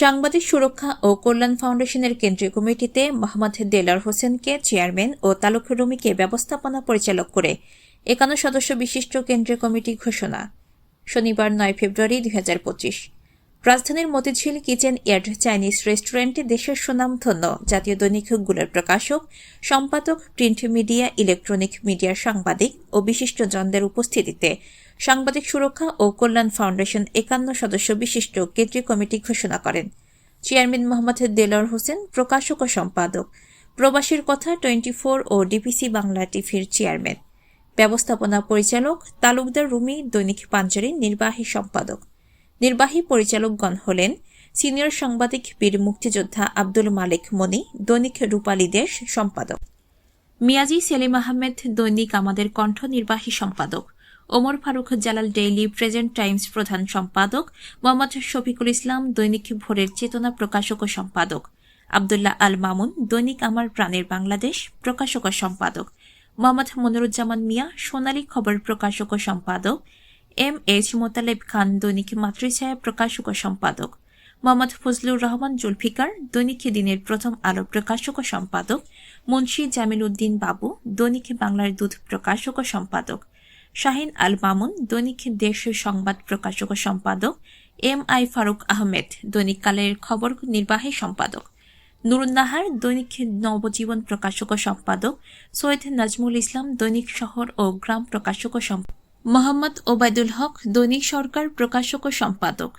সাংবাদিক সুরক্ষা ও কল্যাণ ফাউন্ডেশনের কেন্দ্রীয় কমিটিতে মোহাম্মদ দেলার হোসেনকে চেয়ারম্যান ও তালুক রুমিকে ব্যবস্থাপনা পরিচালক করে একান্ন সদস্য বিশিষ্ট কেন্দ্রীয় কমিটি ঘোষণা। শনিবার নয় ফেব্রুয়ারি দু হাজার পঁচিশ। রাজধানীর মতিঝিল কিচেন এয়ার্ড চাইনিজ রেস্টুরেন্টে দেশের সুনামধন্য জাতীয় দৈনিক দৈনিকগুলোর প্রকাশক, সম্পাদক, প্রিন্ট মিডিয়া, ইলেকট্রনিক মিডিয়ার সাংবাদিক ও বিশিষ্টজনদের উপস্থিতিতে সাংবাদিক সুরক্ষা ও কল্যাণ ফাউন্ডেশন একান্ন সদস্য বিশিষ্ট কেন্দ্রীয় কমিটি ঘোষণা করেন। চেয়ারম্যান মোহাম্মদ দেলোয়ার হোসেন, প্রকাশক ও সম্পাদক। প্রবাসীর কথা টোয়েন্টি ফোর ও ডিপিসি বাংলা টিভির চেয়ারম্যান। ব্যবস্থাপনা পরিচালক, তালুকদার রুমি, দৈনিক পাঞ্জারির নির্বাহী সম্পাদক। নির্বাহী পরিচালকগণ হলেন সিনিয়র সাংবাদিক, বীর মুক্তিযোদ্ধা আব্দুল মালিক মনি, দৈনিক রূপালী দেশ সম্পাদক। মিয়াজি সেলিম আহমেদ, দৈনিক আমাদের কণ্ঠ নির্বাহী সম্পাদক। Omar Faruk Jalal Daily Present Times প্রধান সম্পাদক। মোহাম্মদ শফিকুল ইসলাম, দৈনিক ভোরের চেতনা প্রকাশক ও সম্পাদক। আবদুল্লাহ আল মামুন, দৈনিক আমার প্রাণের বাংলাদেশ প্রকাশক ও সম্পাদক। মোহাম্মদ মনিরুজ্জামান মিয়া, সোনালী খবর প্রকাশক ও সম্পাদক। এম এইচ মোতালেব খান, দৈনিক মাতৃছায়া প্রকাশক ও সম্পাদক। মোহাম্মদ ফজলুর রহমান, জুলফিকার, দৈনিক দিনের প্রথম আলো প্রকাশক ও সম্পাদক। মুন্সী জামিল উদ্দিন বাবু, দৈনিক বাংলার দুধ প্রকাশক ও সম্পাদক। শাহিন আল মামুন, দৈনিক দেশ সংবাদ প্রকাশক ও সম্পাদক। এম আই ফারুক আহমেদ, দৈনিক কালের খবর নির্বাহী সম্পাদক। নুরুন্নাহার দৈনিক নবজীবন প্রকাশক ও সম্পাদক। সৈয়দ নাজমুল ইসলাম, দৈনিক শহর ও গ্রাম প্রকাশক ও সম্পাদক। মোহাম্মদ ওবায়দুল হক, দৈনিক সরকার প্রকাশক ও সম্পাদক।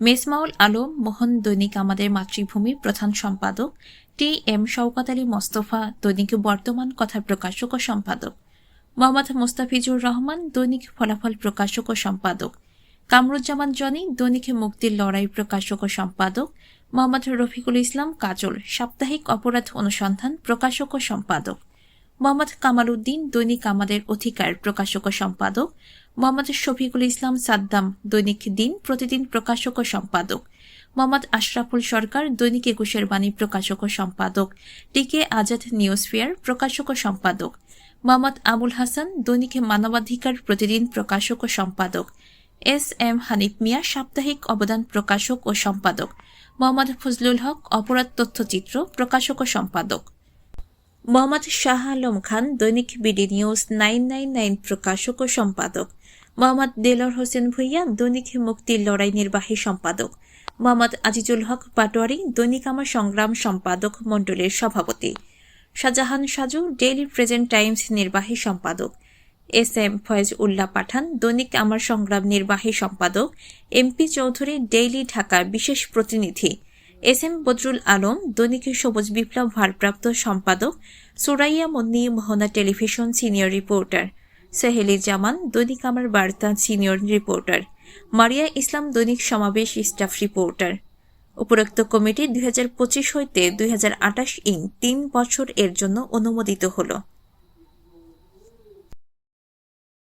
মেসমাউল আলম, মোহন দৈনিক আমাদের মাতৃভূমি প্রধান সম্পাদক। টি এম শওকত আলী মোস্তফা, দৈনিক বর্তমান কথা প্রকাশক ও সম্পাদক। মোহাম্মদ মোস্তাফিজুর রহমান, দৈনিক ফলাফল প্রকাশক ও সম্পাদক। কামরুজ্জামান জনি, দৈনিক মুক্তির লড়াই প্রকাশক ও সম্পাদক। মোহাম্মদ রফিকুল ইসলাম, কাজল, সাপ্তাহিক অপরাধ অনুসন্ধান প্রকাশক ও সম্পাদক। মোহাম্মদ কামাল উদ্দিন দৈনিক আমাদের অধিকার প্রকাশক ও সম্পাদক। মোহাম্মদ শফিকুল ইসলাম সাদ্দাম, দৈনিক দিন প্রতিদিন প্রকাশক ও সম্পাদক। মোহাম্মদ আশরাফুল সরকার, দৈনিক একুশের বাণী প্রকাশক ও সম্পাদক। টিকে আজাদ নিউজ ফেয়ার প্রকাশক ও সম্পাদক। মোহাম্মদ আবুল হাসান, দৈনিক মানবাধিকার প্রতিদিন প্রকাশক ও সম্পাদক। এস এম হানিফ মিয়া, সাপ্তাহিক অবদান প্রকাশক ও সম্পাদক। মোহাম্মদ ফজলুল হক, অপরাধ তথ্যচিত্র প্রকাশক ও সম্পাদক। মোহাম্মদ শাহ আলম খান, দৈনিক BD news nine nine nine প্রকাশক ও সম্পাদক। মোহাম্মদ দেলর হোসেন ভুইয়া, দৈনিক মুক্তির লড়াই নির্বাহী সম্পাদক। মোহাম্মদ আজিজুল হক পাটোয়ারি, দৈনিক আমার সংগ্রাম সম্পাদক মণ্ডলের সভাপতি। Shahjahan Saju, Daily Present Times নির্বাহী সম্পাদক। এস এম ফয়েজ উল্লাহ পাঠান, দৈনিক আমার সংগ্রাম নির্বাহী সম্পাদক। এমপি চৌধুরী, ডেইলি ঢাকার বিশেষ প্রতিনিধি। এস এম বদরুল আলম, দৈনিক সবুজ বিপ্লব ভারপ্রাপ্ত সম্পাদক, Suraiya Monni Mohona television senior reporter Seheli Zaman দৈনিক আমার বার্তা সিনিয়র রিপোর্টার, মারিয়া ইসলাম দৈনিক সমাবেশ স্টাফ রিপোর্টার। উপরোক্ত কমিটি দুই হাজার পঁচিশ হইতে দুই হাজার আটাশ ইং তিন বছর এর জন্য অনুমোদিত হলো।